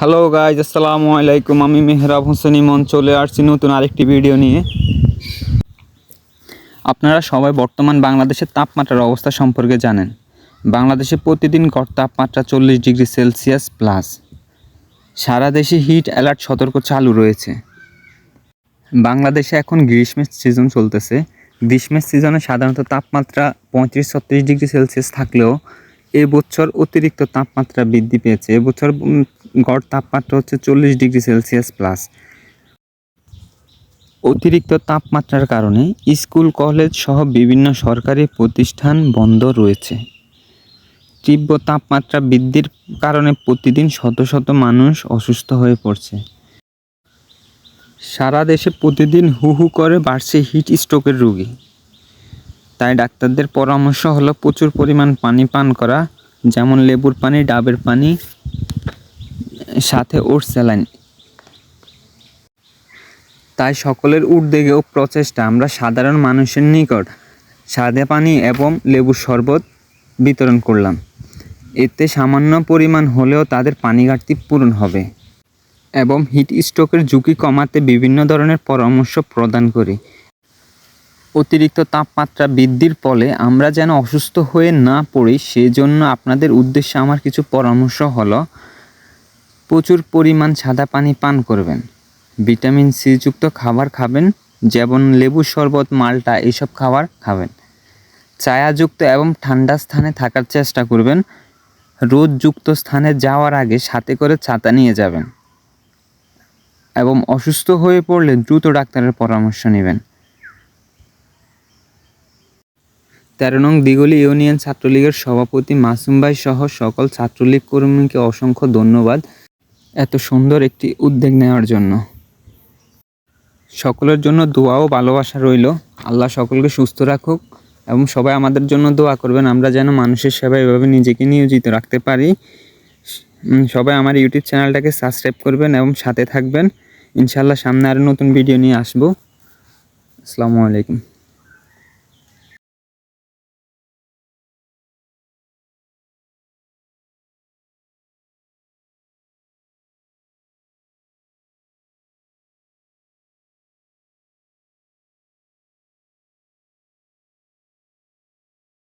Hello guys আসসালামু আলাইকুম। আমি মেহরাব হোসেন ইমন, চলে আসছি নতুন আরেকটি ভিডিও নিয়ে। আপনারা সবাই বর্তমান বাংলাদেশের তাপমাত্রার অবস্থা সম্পর্কে জানেন। বাংলাদেশে প্রতিদিন গড় তাপমাত্রা চল্লিশ ডিগ্রি সেলসিয়াস প্লাস। সারা দেশে হিট অ্যালার্ট সতর্ক চালু রয়েছে। বাংলাদেশে এখন গ্রীষ্মের সিজন চলতেছে। গ্রীষ্মের সিজনে সাধারণত তাপমাত্রা পঁয়ত্রিশ ছত্রিশ ডিগ্রি সেলসিয়াস থাকলেও এবছর অতিরিক্ত তাপমাত্রা বৃদ্ধি পেয়েছে। এবছর গড় তাপমাত্রা হচ্ছে চল্লিশ ডিগ্রি সেলসিয়াস প্লাস। অতিরিক্ত তাপমাত্রার কারণে স্কুল, কলেজ সহ বিভিন্ন সরকারি প্রতিষ্ঠান বন্ধ রয়েছে। তীব্র তাপমাত্রা বৃদ্ধির কারণে প্রতিদিন শত শত মানুষ অসুস্থ হয়ে পড়ছে। সারা দেশে প্রতিদিন হু হু করে বাড়ছে হিট স্ট্রোকের রোগী। তাই ডাক্তারদের পরামর্শ হলো প্রচুর পরিমাণ পানি পান করা, যেমন লেবুর পানি, ডাবের পানি সাথে ওর স্যালাইন তাই সকলের উদ্যোগে ও প্রচেষ্টা। আমরা সাধারণ মানুষের নিকট সাদা পানি এবং লেবুর শরবত বিতরণ করলাম। এতে সামান্য পরিমাণ হলেও তাদের পানি ঘাটতি পূরণ হবে এবং হিট স্ট্রোকের ঝুঁকি কমাতে বিভিন্ন ধরনের পরামর্শ প্রদান করি। অতিরিক্ত তাপমাত্রা বৃদ্ধির ফলে আমরা যেন অসুস্থ হয়ে না পড়ি, সেজন্য আপনাদের উদ্দেশ্যে আমার কিছু পরামর্শ হলো প্রচুর পরিমাণ সাদা পানি পান করবেন। ভিটামিন সি যুক্ত খাবার খাবেন, যেমন লেবু শরবত, মালটা এইসব খাবার খাবেন। ছায়াযুক্ত এবং ঠান্ডা স্থানে থাকার চেষ্টা করবেন। রোদযুক্ত স্থানে যাওয়ার আগে সাথে করে ছাতা নিয়ে যাবেন। এবং অসুস্থ হয়ে পড়লে দ্রুত ডাক্তারের পরামর্শ নেবেন। তেরো নং দিগলি ইউনিয়ন ছাত্রলীগের সভাপতি মাসুম ভাই সহ সকল ছাত্রলীগ কর্মীকে অসংখ্য ধন্যবাদ। এত সুন্দর একটি উদ্যোগ নেওয়ার জন্য। সকলের জন্য দোয়া ও ভালোবাসা রইল। আল্লাহ সকলকে সুস্থ রাখুক এবং সবাই আমাদের জন্য দোয়া করবেন। আমরা যেন মানুষের সেবায় এভাবে নিজেকে নিয়োজিত রাখতে পারি। সবাই আমার ইউটিউব চ্যানেলটাকে সাবস্ক্রাইব করবেন এবং সাথে থাকবেন। ইনশাল্লাহ সামনে আরও নতুন ভিডিও নিয়ে আসব। আসসালামু আলাইকুম।